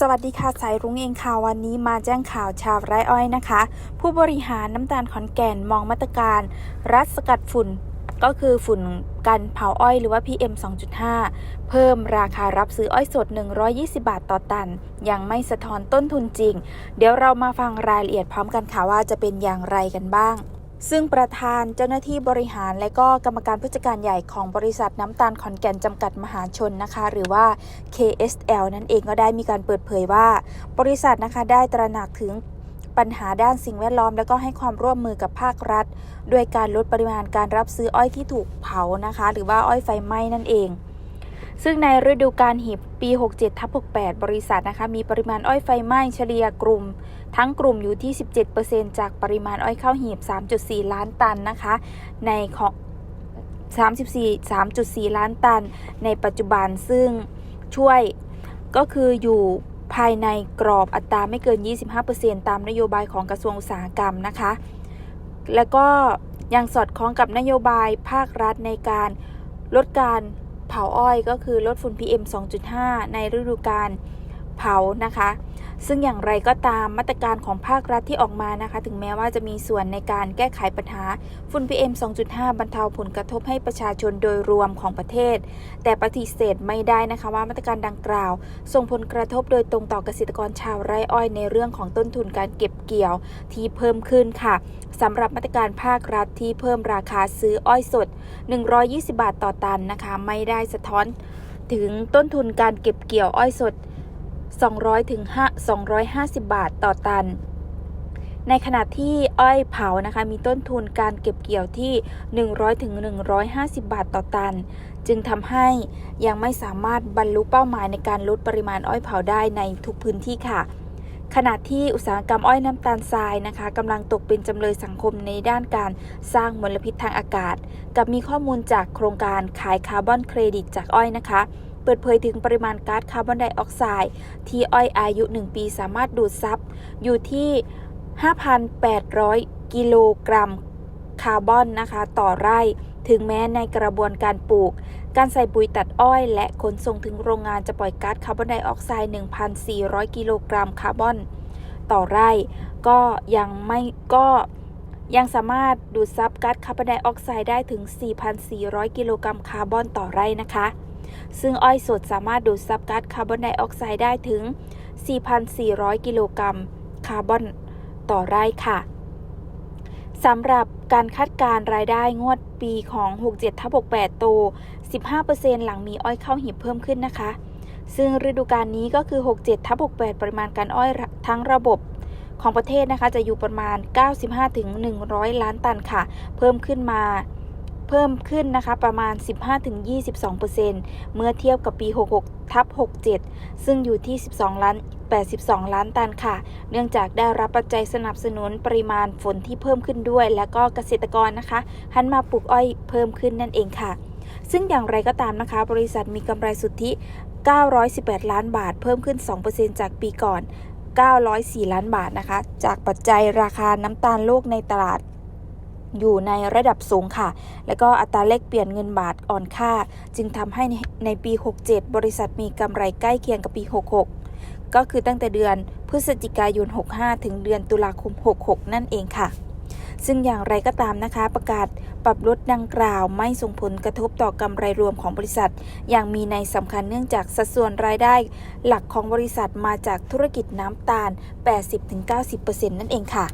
สวัสดีค่ะสายรุ้งเองค่ะวันนี้มาแจ้งข่าวชาวไร่อ้อยนะคะ ผู้บริหารน้ำตาลขอนแก่นมองมาตรการ รัดสกัดฝุ่น ก็คือฝุ่นกันเผาอ้อยหรือว่า PM 2.5 เพิ่มราคารับซื้ออ้อยสด 120 บาทต่อตัน ยังไม่สะท้อนต้นทุนจริง เดี๋ยวเรามาฟังรายละเอียดพร้อมกันค่ะว่าจะเป็นอย่างไรกันบ้าง ซึ่งประธานเจ้าหน้าที่บริหารและก็กรรมการผู้จัดการใหญ่ของบริษัทน้ำตาลขอนแก่นจำกัดมหาชนนะคะ หรือว่า KSL นั่นเองก็ได้มีการเปิดเผยว่า บริษัทนะคะได้ตระหนักถึงปัญหาด้านสิ่งแวดล้อม และก็ให้ความร่วมมือกับภาครัฐ ด้วยการลดปริมาณการรับซื้ออ้อยที่ถูกเผานะคะ หรือว่าอ้อยไฟไหม้นั่นเอง ซึ่งในฤดูการหีบปี 67ทับ68 บริษัทนะคะมีปริมาณอ้อยไฟไหม้เฉลี่ยกลุ่ม ทั้งกลุ่มอยู่ที่ 17%จากปริมาณอ้อยข้าวหีบ 3.4 ล้านตันนะคะ ในของ34 3.4 ล้านตัน ในปัจจุบันซึ่งช่วยก็คืออยู่ภายในกรอบอัตราไม่เกิน 25%ตามนโยบายของกระทรวงอุตสาหกรรมนะคะ แล้วก็ยังสอดคล้องกับนโยบายภาครัฐในการลดการ เผาอ้อยก็คือลดฝุ่น PM 2.5 ในฤดูการ เผานะคะ ซึ่งอย่างไรก็ตามมาตรการของภาครัฐที่ออกมานะคะ ถึงแม้ว่าจะมีส่วนในการแก้ไขปัญหาฝุ่น PM 2.5 บรรเทาผลกระทบให้ประชาชนโดยรวมของประเทศ แต่ปฏิเสธไม่ได้นะคะว่ามาตรการดังกล่าว ส่งผลกระทบโดยตรงต่อเกษตรกรชาวไร่อ้อยในเรื่องของต้นทุนการเก็บเกี่ยวที่เพิ่มขึ้นค่ะสำหรับมาตรการภาครัฐที่เพิ่มราคาซื้ออ้อยสด 120 บาทต่อตันนะคะ ไม่ได้สะท้อนถึงต้นทุนการเก็บเกี่ยวอ้อยสด 200ถึง250 บาทต่อตัน ในขณะที่อ้อยเผานะคะมีต้นทุนการเก็บเกี่ยวที่ 100ถึง150 บาทต่อตัน จึงทำให้ยังไม่สามารถบรรลุเป้าหมายในการลดปริมาณอ้อยเผาได้ในทุกพื้นที่ค่ะขณะที่อุตสาหกรรมอ้อยน้ำตาลทรายนะคะกำลังตกเป็นจำเลยสังคมในด้านการสร้างมลพิษทางอากาศ กับมีข้อมูลจากโครงการขายคาร์บอนเครดิตจากอ้อยนะคะ เปิดเผยถึงปริมาณก๊าซคาร์บอนไดออกไซด์ที่อ้อยอายุ 1 ปีสามารถดูดซับอยู่ที่ 5,800 กิโลกรัมคาร์บอนนะคะ ต่อไร่ ถึงแม้ในกระบวนการปลูก การใส่ปุ๋ยตัดอ้อย และขนส่งถึงโรงงานจะปล่อยก๊าซคาร์บอนไดออกไซด์ 1,400 กิโลกรัมคาร์บอน ต่อไร่ ก็ยังไม่ก็ยังสามารถดูดซับก๊าซคาร์บอนไดออกไซด์ได้ถึง 4,400 กิโลกรัมคาร์บอนต่อไร่นะคะ ซึ่งอ้อยสดสามารถดูดซับก๊าซคาร์บอนไดออกไซด์ได้ถึง 4,400 กิโลกรัมคาร์บอนต่อไร่ค่ะสำหรับการคาดการรายได้งวดปีของ 67ทับ68 โต 15%หลังมีอ้อยเข้าหีบเพิ่มขึ้นนะคะ ซึ่งฤดูกาลนี้ก็คือ 67ทับ68 ปริมาณการอ้อยทั้งระบบของประเทศนะคะ จะอยู่ประมาณ 95-100 ล้านตันค่ะ เพิ่มขึ้นมา เพิ่มขึ้นนะคะประมาณ 15-22%เมื่อเทียบกับปี 66ทับ67 ซึ่งอยู่ที่ 12 ล้าน 82 ล้านตันค่ะ เนื่องจากได้รับปัจจัยสนับสนุนปริมาณฝนที่เพิ่มขึ้นด้วย และก็เกษตรกรนะคะหันมาปลูกอ้อยเพิ่มขึ้นนั่นเองค่ะ ซึ่งอย่างไรก็ตามนะคะ บริษัทมีกำไรสุทธิ 918 ล้านบาท เพิ่มขึ้น 2%จากปีก่อน 904 ล้านบาทนะคะ จากปัจจัยราคาน้ำตาลโลกในตลาด อยู่ในระดับสูงค่ะ แล้วก็อัตราแลกเปลี่ยนเงินบาทอ่อนค่า จึงทำให้ในปี 67 บริษัทมีกำไรใกล้เคียงกับปี 66 ก็คือตั้งแต่เดือนพฤศจิกายน 65 ถึงเดือนตุลาคม 66 นั่นเองค่ะ ซึ่งอย่างไรก็ตามนะคะ ประกาศปรับลดดังกล่าวไม่ส่งผลกระทบต่อกำไรรวมของบริษัท อย่างมีในสำคัญเนื่องจากสัดส่วนรายได้ หลักของบริษัทมาจากธุรกิจน้ำตาล 80-90%นั่นเองค่ะ